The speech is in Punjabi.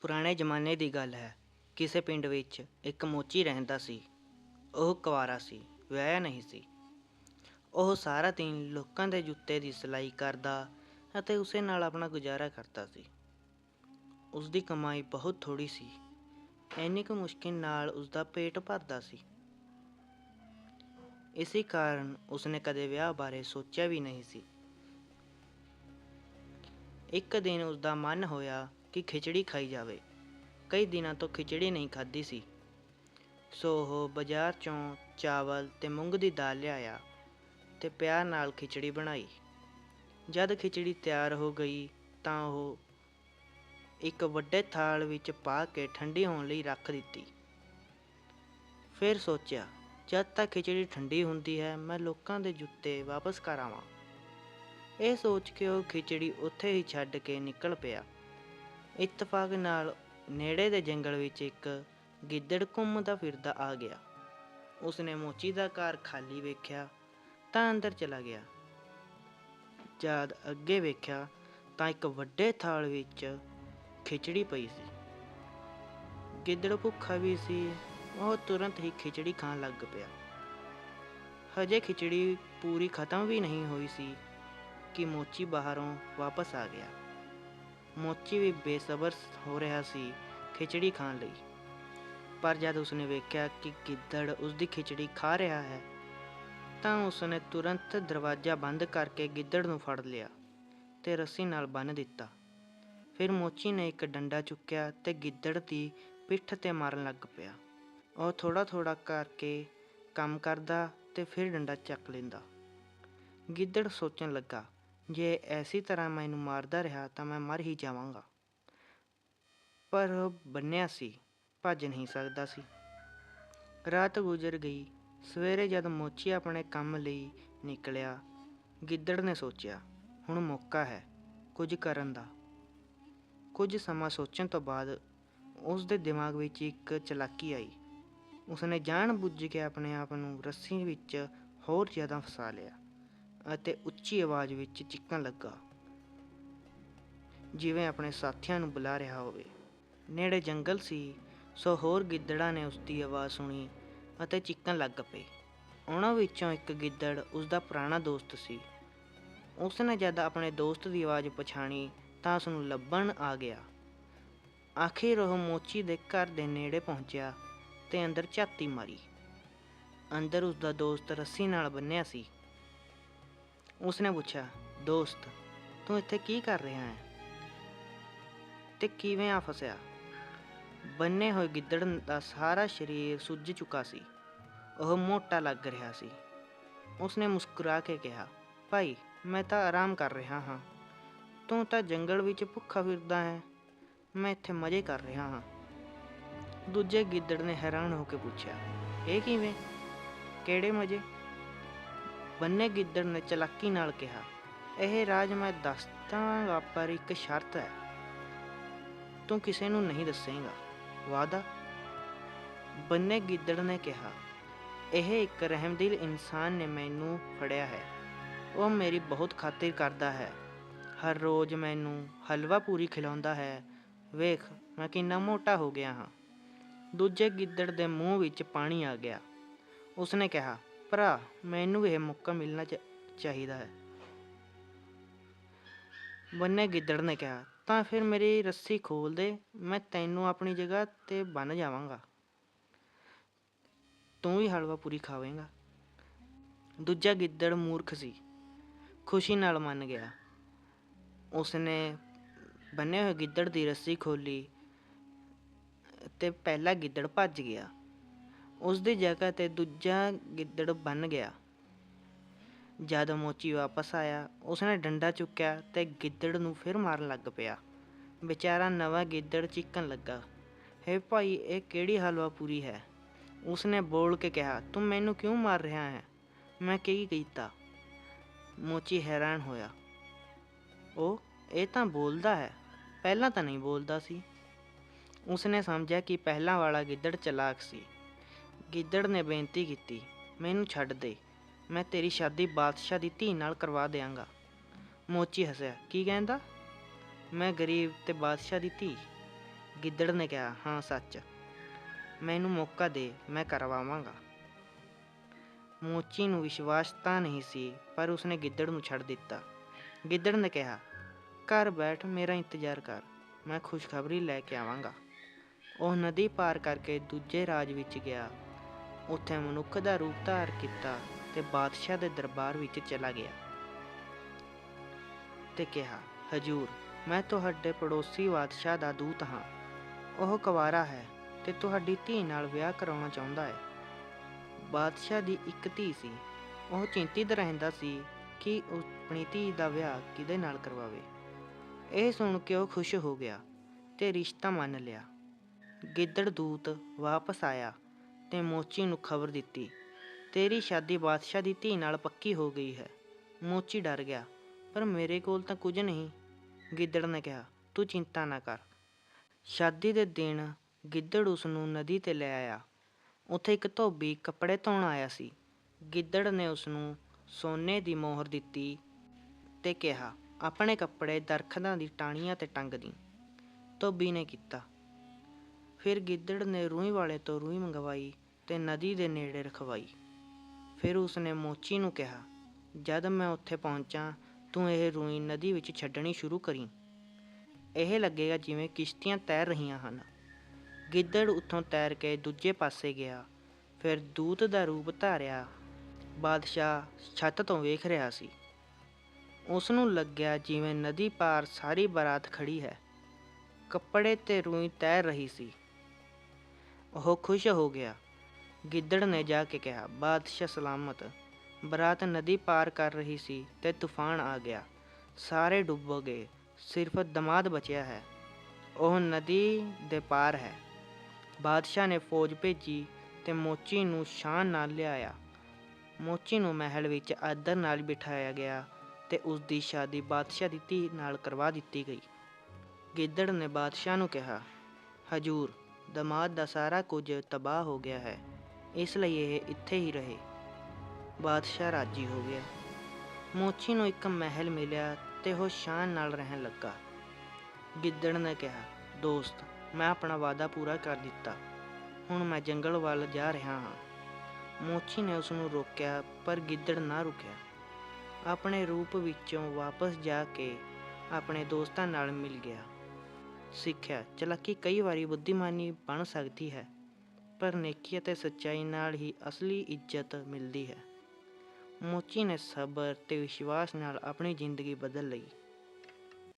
ਪੁਰਾਣੇ ਜ਼ਮਾਨੇ ਦੀ ਗੱਲ ਹੈ। ਕਿਸੇ ਪਿੰਡ ਵਿੱਚ ਇੱਕ ਮੋਚੀ ਰਹਿੰਦਾ ਸੀ। ਉਹ ਕੁਆਰਾ ਸੀ, ਵਿਆਹਿਆ ਨਹੀਂ ਸੀ। ਉਹ ਸਾਰਾ ਦਿਨ ਲੋਕਾਂ ਦੇ ਜੁੱਤੇ ਦੀ ਸਿਲਾਈ ਕਰਦਾ ਅਤੇ ਉਸੇ ਨਾਲ ਆਪਣਾ ਗੁਜ਼ਾਰਾ ਕਰਦਾ ਸੀ। ਉਸ ਦੀ ਕਮਾਈ ਬਹੁਤ ਥੋੜੀ ਸੀ। ਇੰਨੀ ਕੁ ਮੁਸ਼ਕਿਲ ਨਾਲ ਉਸ ਦਾ ਪੇਟ ਭਰਦਾ ਸੀ। ਇਸੇ ਕਾਰਨ ਉਸਨੇ ਕਦੇ ਵਿਆਹ ਬਾਰੇ ਸੋਚਿਆ ਵੀ ਨਹੀਂ ਸੀ। ਇੱਕ ਦਿਨ ਉਸ ਦਾ ਮਨ ਹੋਇਆ ਕਿ ਖਿਚੜੀ ਖਾਈ ਜਾਵੇ। ਕਈ ਦਿਨਾਂ ਤੋਂ ਖਿਚੜੀ ਨਹੀਂ ਖਾਧੀ ਸੀ। ਸੋ ਉਹ ਬਾਜ਼ਾਰ ਚੋਂ ਚਾਵਲ ਤੇ ਮੂੰਗ ਦੀ ਦਾਲ ਲਿਆਇਆ ਤੇ ਪਿਆਰ ਨਾਲ ਖਿਚੜੀ ਬਣਾਈ। ਜਦ ਖਿਚੜੀ ਤਿਆਰ ਹੋ ਗਈ ਤਾਂ ਉਹ ਇੱਕ ਵੱਡੇ ਥਾਲ ਵਿੱਚ ਪਾ ਕੇ ਠੰਡੀ ਹੋਣ ਲਈ ਰੱਖ ਦਿੱਤੀ। ਫਿਰ ਸੋਚਿਆ, ਜਦ ਤੱਕ ਖਿਚੜੀ ਠੰਡੀ ਹੁੰਦੀ ਹੈ, ਮੈਂ ਲੋਕਾਂ ਦੇ ਜੁੱਤੇ ਵਾਪਸ ਕਰ ਆਵਾਂ। ਇਹ ਸੋਚ ਕੇ ਉਹ ਖਿਚੜੀ ਉੱਥੇ ਹੀ ਛੱਡ ਕੇ ਨਿਕਲ ਪਿਆ। ਇਤਫਾਕ ਨਾਲ ਨੇੜੇ ਦੇ ਜੰਗਲ ਵਿੱਚ ਇੱਕ ਗਿੱਦੜ ਘੁੰਮਦਾ ਫਿਰਦਾ ਆ ਗਿਆ। ਉਸਨੇ ਮੋਚੀ ਦਾ ਘਰ ਖਾਲੀ ਵੇਖਿਆ ਤਾਂ ਅੰਦਰ ਚਲਾ ਗਿਆ। ਜਦ ਅੱਗੇ ਵੇਖਿਆ ਤਾਂ ਇੱਕ ਵੱਡੇ ਥਾਲ ਵਿੱਚ ਖਿਚੜੀ ਪਈ ਸੀ। ਗਿੱਦੜ ਭੁੱਖਾ ਵੀ ਸੀ, ਉਹ ਤੁਰੰਤ ਹੀ ਖਿਚੜੀ ਖਾਣ ਲੱਗ ਪਿਆ। ਹਜੇ ਖਿਚੜੀ ਪੂਰੀ ਖਤਮ ਵੀ ਨਹੀਂ ਹੋਈ ਸੀ ਕਿ ਮੋਚੀ ਬਾਹਰੋਂ ਵਾਪਸ ਆ ਗਿਆ। ਮੋਚੀ ਵੀ ਬੇਸਬਰ ਹੋ ਰਿਹਾ ਸੀ ਖਿਚੜੀ ਖਾਣ ਲਈ। ਪਰ ਜਦ ਉਸਨੇ ਵੇਖਿਆ ਕਿ ਗਿੱਦੜ ਉਸਦੀ ਖਿਚੜੀ ਖਾ ਰਿਹਾ ਹੈ, ਤਾਂ ਉਸਨੇ ਤੁਰੰਤ ਦਰਵਾਜ਼ਾ ਬੰਦ ਕਰਕੇ ਗਿੱਦੜ ਨੂੰ ਫੜ ਲਿਆ ਤੇ ਰੱਸੀ ਨਾਲ ਬੰਨ੍ਹ ਦਿੱਤਾ। ਫਿਰ ਮੋਚੀ ਨੇ ਇੱਕ ਡੰਡਾ ਚੁੱਕਿਆ ਤੇ ਗਿੱਦੜ ਦੀ ਪਿੱਠ ਤੇ ਮਾਰਨ ਲੱਗ ਪਿਆ। ਉਹ ਥੋੜਾ ਥੋੜਾ ਕਰਕੇ ਕੰਮ ਕਰਦਾ ਤੇ ਫਿਰ ਡੰਡਾ ਚੱਕ ਲੈਂਦਾ। ਗਿੱਦੜ ਸੋਚਣ ਲੱਗਾ ਜੇ ਐਸੀ ਤਰ੍ਹਾਂ ਮੈਨੂੰ ਮਾਰਦਾ ਰਿਹਾ ਤਾਂ ਮੈਂ ਮਰ ਹੀ ਜਾਵਾਂਗਾ। ਪਰ ਬੰਨਿਆ ਸੀ, ਭੱਜ ਨਹੀਂ ਸਕਦਾ ਸੀ। ਰਾਤ ਗੁਜ਼ਰ ਗਈ। ਸਵੇਰੇ ਜਦ ਮੋਚੀ ਆਪਣੇ ਕੰਮ ਲਈ ਨਿਕਲਿਆ, ਗਿੱਦੜ ਨੇ ਸੋਚਿਆ, ਹੁਣ ਮੌਕਾ ਹੈ ਕੁਝ ਕਰਨ ਦਾ। ਕੁਝ ਸਮਾਂ ਸੋਚਣ ਤੋਂ ਬਾਅਦ ਉਸ ਦੇ ਦਿਮਾਗ ਵਿੱਚ ਇੱਕ ਚਲਾਕੀ ਆਈ। ਉਸਨੇ ਜਾਣ ਬੁੱਝ ਕੇ ਆਪਣੇ ਆਪ ਨੂੰ ਰੱਸੀ ਵਿੱਚ ਹੋਰ ਜ਼ਿਆਦਾ ਫਸਾ ਲਿਆ। ਅਤੇ ਉੱਚੀ ਆਵਾਜ਼ ਵਿੱਚ ਚੀਕਣ ਲੱਗਾ। ਜਿਵੇਂ ਆਪਣੇ ਸਾਥੀਆਂ ਨੂੰ ਬੁਲਾ ਰਿਹਾ ਹੋਵੇ। ਨੇੜੇ ਜੰਗਲ ਸੀ, ਸੋ ਹੋਰ ਗਿੱਦੜਾਂ ਨੇ ਉਸ ਦੀ ਆਵਾਜ਼ ਸੁਣੀ ਅਤੇ ਚੀਕਣ ਲੱਗ ਪਏ। ਉਹਨਾਂ ਵਿੱਚੋਂ ਇੱਕ ਗਿੱਦੜ ਉਸ ਦਾ ਪੁਰਾਣਾ ਦੋਸਤ ਸੀ। ਉਸਨੇ ਜਦ ਆਪਣੇ ਦੋਸਤ ਦੀ ਆਵਾਜ਼ ਪਛਾਣੀ ਤਾਂ ਉਸ ਨੂੰ ਲੱਭਣ ਆ ਗਿਆ। ਆਖਿਰ ਉਹ ਮੋਚੀ ਦੇ ਘਰ ਦੇ ਨੇੜੇ ਪਹੁੰਚਿਆ ਤੇ ਅੰਦਰ ਝਾਤੀ ਮਾਰੀ। ਅੰਦਰ ਉਸ ਦਾ ਦੋਸਤ ਰੱਸੀ ਨਾਲ ਬੰਨਿਆ ਸੀ। ਉਸਨੇ ਪੁੱਛਿਆ, ਦੋਸਤ, ਤੂੰ ਇੱਥੇ ਕੀ ਕਰ ਰਿਹਾ ਹੈ? ਤੇ ਕਿਵੇਂ ਆ ਫਸਿਆ? ਬੰਨੇ ਹੋਏ ਗਿੱਦੜ ਦਾ ਸਾਰਾ ਸਰੀਰ ਸੁੱਜ ਚੁੱਕਾ ਸੀ। ਉਹ ਮੋਟਾ ਲੱਗ ਰਿਹਾ ਸੀ। ਉਸਨੇ ਮੁਸਕਰਾ ਕੇ ਕਿਹਾ, ਭਾਈ, ਮੈਂ ਤਾਂ ਆਰਾਮ ਕਰ ਰਿਹਾ ਹਾਂ। ਤੂੰ ਤਾਂ ਜੰਗਲ ਵਿੱਚ ਭੁੱਖਾ ਫਿਰਦਾ ਹੈ। ਮੈਂ ਇੱਥੇ ਮਜ਼ੇ ਕਰ ਰਿਹਾ ਹਾਂ। ਦੂਜੇ ਗਿੱਦੜ ਨੇ ਹੈਰਾਨ ਹੋ ਕੇ ਪੁੱਛਿਆ, ਇਹ ਕਿਵੇਂ? ਕਿਹੜੇ ਮਜ਼ੇ? ਬੰਨੇ ਗਿੱਦੜ ਨੇ ਚਲਾਕੀ ਨਾਲ ਕਿਹਾ, ਇਹ ਰਾਜ ਮੈਂ ਦੱਸਦਾਂਗਾ, ਪਰ ਇੱਕ ਸ਼ਰਤ ਹੈ। ਤੂੰ ਕਿਸੇ ਨੂੰ ਨਹੀਂ ਦੱਸੇਂਗਾ। ਵਾਦਾ ਬੰਨੇ ਗਿੱਦੜ ਨੇ ਕਿਹਾ, ਇਹ ਇੱਕ ਰਹਿਮਦਿਲ ਇਨਸਾਨ ਨੇ ਮੈਨੂੰ ਫੜਿਆ ਹੈ। ਉਹ ਮੇਰੀ ਬਹੁਤ ਖਾਤਰ ਕਰਦਾ ਹੈ। ਹਰ ਰੋਜ਼ ਮੈਨੂੰ ਹਲਵਾ ਪੂਰੀ ਖਿਲਾਉਂਦਾ ਹੈ। ਵੇਖ, ਮੈਂ ਕਿੰਨਾ ਮੋਟਾ ਹੋ ਗਿਆ ਹਾਂ। ਦੂਜੇ ਗਿੱਦੜ ਦੇ ਮੂੰਹ ਵਿੱਚ ਪਾਣੀ ਆ ਗਿਆ। ਉਸਨੇ ਕਿਹਾ ਭਰਾ, ਮੈਨੂੰ ਇਹ ਮੌਕਾ ਮਿਲਣਾ ਚ- ਚਾਹੀਦਾ ਹੈ। ਬੰਨੇ ਗਿੱਦੜ ਨੇ ਕਿਹਾ, ਤਾਂ ਫਿਰ ਮੇਰੀ ਰੱਸੀ ਖੋਲ ਦੇ, ਮੈਂ ਤੈਨੂੰ ਆਪਣੀ ਜਗ੍ਹਾ ਤੇ ਬੰਨ ਜਾਵਾਂਗਾ। ਤੂੰ ਵੀ ਹਲਵਾ ਪੂਰੀ ਖਾਵੇਂਗਾ। ਦੂਜਾ ਗਿੱਦੜ ਮੂਰਖ ਸੀ। ਖੁਸ਼ੀ ਨਾਲ ਮੰਨ ਗਿਆ। ਉਸਨੇ ਬੰਨੇ ਹੋਏ ਗਿੱਦੜ ਦੀ ਰੱਸੀ ਖੋਲੀ ਤੇ ਪਹਿਲਾ ਗਿੱਦੜ ਭੱਜ ਗਿਆ। ਉਸ ਦੀ ਜਗ੍ਹਾ ਤੇ ਦੂਜਾ ਗਿੱਦੜ ਬਣ ਗਿਆ। ਜਦ ਮੋਚੀ ਵਾਪਸ ਆਇਆ, ਉਸਨੇ ਡੰਡਾ ਚੁੱਕਿਆ ਤੇ ਗਿੱਦੜ ਨੂੰ ਫਿਰ ਮਾਰਨ ਲੱਗ ਪਿਆ। ਵਿਚਾਰਾ ਨਵਾਂ ਗਿੱਦੜ ਚੀਕਣ ਲੱਗਾ। ਹੇ ਭਾਈ, ਇਹ ਕਿਹੜੀ ਹਲਵਾ ਪੂਰੀ ਹੈ? ਉਸਨੇ ਬੋਲ ਕੇ ਕਿਹਾ, ਤੂੰ ਮੈਨੂੰ ਕਿਉਂ ਮਾਰ ਰਿਹਾ ਹੈ? ਮੈਂ ਕੀ ਕੀਤਾ? ਮੋਚੀ ਹੈਰਾਨ ਹੋਇਆ। ਉਹ ਇਹ ਤਾਂ ਬੋਲਦਾ ਹੈ। ਪਹਿਲਾਂ ਤਾਂ ਨਹੀਂ ਬੋਲਦਾ ਸੀ? ਉਸਨੇ ਸਮਝਿਆ ਕਿ ਪਹਿਲਾਂ ਵਾਲਾ ਗਿੱਦੜ ਚਲਾਕ ਸੀ। ਗਿੱਦੜ ਨੇ ਬੇਨਤੀ ਕੀਤੀ, ਮੈਨੂੰ ਛੱਡ ਦੇ, ਮੈਂ ਤੇਰੀ ਸ਼ਾਦੀ ਬਾਦਸ਼ਾਹ ਦੀ ਧੀ ਨਾਲ ਕਰਵਾ ਦਿਆਂਗਾ। ਮੋਚੀ ਹੱਸਿਆ, ਕੀ ਕਹਿੰਦਾ? ਮੈਂ ਗਰੀਬ ਤੇ ਬਾਦਸ਼ਾਹ ਦੀ ਧੀ। ਗਿੱਦੜ ਨੇ ਕਿਹਾ, ਹਾਂ, ਸੱਚ। ਮੈਨੂੰ ਮੌਕਾ ਦੇ, ਮੈਂ ਕਰਵਾਵਾਂਗਾ। ਮੋਚੀ ਨੂੰ ਵਿਸ਼ਵਾਸ ਤਾਂ ਨਹੀਂ ਸੀ, ਪਰ ਉਸਨੇ ਗਿੱਦੜ ਨੂੰ ਛੱਡ ਦਿੱਤਾ। ਗਿੱਦੜ ਨੇ ਕਿਹਾ, ਘਰ ਬੈਠ, ਮੇਰਾ ਇੰਤਜ਼ਾਰ ਕਰ, ਮੈਂ ਖੁਸ਼ਖਬਰੀ ਲੈ ਕੇ ਆਵਾਂਗਾ। ਉਹ ਨਦੀ ਪਾਰ ਕਰਕੇ ਦੂਜੇ ਰਾਜ ਵਿੱਚ ਗਿਆ। ਉੱਥੇ ਮਨੁੱਖ ਦਾ ਰੂਪ ਧਾਰ ਕੀਤਾ ਤੇ ਬਾਦਸ਼ਾਹ ਦੇ ਦਰਬਾਰ ਵਿੱਚ ਚਲਾ ਗਿਆ ਤੇ ਕਿਹਾ, ਹਜੂਰ, ਮੈਂ ਤੁਹਾਡੇ ਪੜੋਸੀ ਬਾਦਸ਼ਾਹ ਦਾ ਦੂਤ ਹਾਂ। ਉਹ ਕੁਵਾਰਾ ਹੈ ਤੇ ਤੁਹਾਡੀ ਧੀ ਨਾਲ ਵਿਆਹ ਕਰਾਉਣਾ ਚਾਹੁੰਦਾ ਹੈ। ਬਾਦਸ਼ਾਹ ਦੀ ਇੱਕ ਧੀ ਸੀ। ਉਹ ਚਿੰਤਿਤ ਰਹਿੰਦਾ ਸੀ ਕਿ ਉਹ ਆਪਣੀ ਧੀ ਦਾ ਵਿਆਹ ਕਿਹਦੇ ਨਾਲ ਕਰਵਾਵੇ। ਇਹ ਸੁਣ ਕੇ ਉਹ ਖੁਸ਼ ਹੋ ਗਿਆ ਤੇ ਰਿਸ਼ਤਾ ਮੰਨ ਲਿਆ। ਗਿੱਦੜ ਦੂਤ ਵਾਪਸ ਆਇਆ। ਤੇ ਮੋਚੀ ਨੂੰ ਖਬਰ ਦਿੱਤੀ। ਤੇਰੀ ਸ਼ਾਦੀ ਬਾਦਸ਼ਾਹ ਦੀ ਧੀ ਨਾਲ ਪੱਕੀ ਹੋ ਗਈ ਹੈ। ਮੋਚੀ ਡਰ ਗਿਆ, ਪਰ ਮੇਰੇ ਕੋਲ ਤਾਂ ਕੁਝ ਨਹੀਂ। ਗਿੱਦੜ ਨੇ ਕਿਹਾ, ਤੂੰ ਚਿੰਤਾ ਨਾ ਕਰ। ਸ਼ਾਦੀ ਦੇ ਦਿਨ ਗਿੱਦੜ ਉਸ ਨੂੰ ਨਦੀ ਤੇ ਲੈ ਆਇਆ। ਉੱਥੇ ਇੱਕ ਧੋਬੀ ਕੱਪੜੇ ਧੋਣ ਆਇਆ ਸੀ। ਗਿੱਦੜ ਨੇ ਉਸ ਨੂੰ ਸੋਨੇ ਦੀ ਮੋਹਰ ਦਿੱਤੀ ਤੇ ਕਿਹਾ, ਆਪਣੇ ਕੱਪੜੇ ਦਰਖਤਾਂ ਦੀ ਟਾਹਣੀਆਂ ਤੇ ਟੰਗ ਦੀ। ਧੋਬੀ ਨੇ ਕੀਤਾ ਫਿਰ ਗਿੱਦੜ ਨੇ ਰੂਈ ਵਾਲੇ ਤੋਂ ਰੂਈ ਮੰਗਵਾਈ ਤੇ ਨਦੀ ਦੇ ਨੇੜੇ ਰਖਵਾਈ। ਫਿਰ ਉਸਨੇ ਮੋਚੀ ਨੂੰ ਕਿਹਾ, ਜਦ ਮੈਂ ਉੱਥੇ ਪਹੁੰਚਾਂ, ਤੂੰ ਇਹ ਰੂਈ ਨਦੀ ਵਿੱਚ ਛੱਡਣੀ ਸ਼ੁਰੂ ਕਰੀ। ਇਹ ਲੱਗੇਗਾ ਜਿਵੇਂ ਕਿਸ਼ਤੀਆਂ ਤੈਰ ਰਹੀਆਂ ਹਨ। ਗਿੱਦੜ ਉੱਥੋਂ ਤੈਰ ਕੇ ਦੂਜੇ ਪਾਸੇ ਗਿਆ। ਫਿਰ ਦੂਤ ਦਾ ਰੂਪ ਧਾਰਿਆ। ਬਾਦਸ਼ਾਹ ਛੱਤ ਤੋਂ ਵੇਖ ਰਿਹਾ ਸੀ। ਉਸ ਨੂੰ ਲੱਗਿਆ ਜਿਵੇਂ ਨਦੀ ਪਾਰ ਸਾਰੀ ਬਰਾਤ ਖੜੀ ਹੈ। ਕੱਪੜੇ ਤੇ ਰੂਈ ਤੈਰ ਰਹੀ ਸੀ। ਉਹ ਖੁਸ਼ ਹੋ ਗਿਆ। ਗਿੱਦੜ ਨੇ ਜਾ ਕੇ ਕਿਹਾ, ਬਾਦਸ਼ਾਹ ਸਲਾਮਤ, ਬਰਾਤ ਨਦੀ ਪਾਰ ਕਰ ਰਹੀ ਸੀ ਤੇ ਤੂਫਾਨ ਆ ਗਿਆ। ਸਾਰੇ ਡੁੱਬ ਗਏ ਸਿਰਫ ਦਮਾਦ ਬਚਿਆ ਹੈ। ਉਹ ਨਦੀ ਦੇ ਪਾਰ ਹੈ। ਬਾਦਸ਼ਾਹ ਨੇ ਫੌਜ ਭੇਜੀ ਤੇ ਮੋਚੀ ਨੂੰ ਸ਼ਾਨ ਨਾਲ ਲਿਆਇਆ। ਮੋਚੀ ਨੂੰ ਮਹਿਲ ਵਿੱਚ ਆਦਰ ਨਾਲ ਬਿਠਾਇਆ ਗਿਆ ਤੇ ਉਸ ਦੀ ਸ਼ਾਦੀ ਬਾਦਸ਼ਾਹ ਦੀ ਧੀ ਨਾਲ ਕਰਵਾ ਦਿੱਤੀ ਗਈ। ਗਿੱਦੜ ਨੇ ਬਾਦਸ਼ਾਹ ਨੂੰ ਕਿਹਾ, ਹਜੂਰ ਦਮਾਦ ਦਾ ਸਾਰਾ ਕੁਝ ਤਬਾਹ ਹੋ ਗਿਆ ਹੈ। ਇਸ ਲਈ ਇਹ ਇੱਥੇ ਹੀ ਰਹੇ। ਬਾਦਸ਼ਾਹ ਰਾਜੀ ਹੋ ਗਿਆ। ਮੋਚੀ ਨੂੰ ਇੱਕ ਮਹਿਲ ਮਿਲਿਆ ਤੇ ਉਹ ਸ਼ਾਨ ਨਾਲ ਰਹਿਣ ਲੱਗਾ। ਗਿੱਦੜ ਨੇ ਕਿਹਾ, ਦੋਸਤ, ਮੈਂ ਆਪਣਾ ਵਾਅਦਾ ਪੂਰਾ ਕਰ ਦਿੱਤਾ। ਹੁਣ ਮੈਂ ਜੰਗਲ ਵੱਲ ਜਾ ਰਿਹਾ ਹਾਂ। ਮੋਚੀ ਨੇ ਉਸ ਨੂੰ ਰੋਕਿਆ, ਪਰ ਗਿੱਦੜ ਨਾ ਰੁਕਿਆ। ਆਪਣੇ ਰੂਪ ਵਿੱਚੋਂ ਵਾਪਸ ਜਾ ਕੇ ਆਪਣੇ ਦੋਸਤਾਂ ਨਾਲ ਮਿਲ ਗਿਆ। ਸਿੱਖਿਆ ਚਲਾਕੀ ਕਈ ਵਾਰੀ ਬੁੱਧੀਮਾਨੀ ਬਣ ਸਕਦੀ ਹੈ, ਪਰ ਨੇਕੀ ਅਤੇ ਸੱਚਾਈ ਨਾਲ ਹੀ ਅਸਲੀ ਇੱਜ਼ਤ ਮਿਲਦੀ ਹੈ। ਮੋਚੀ ਨੇ ਸਬਰ ਤੇ ਵਿਸ਼ਵਾਸ ਨਾਲ ਆਪਣੀ ਜ਼ਿੰਦਗੀ ਬਦਲ ਲਈ।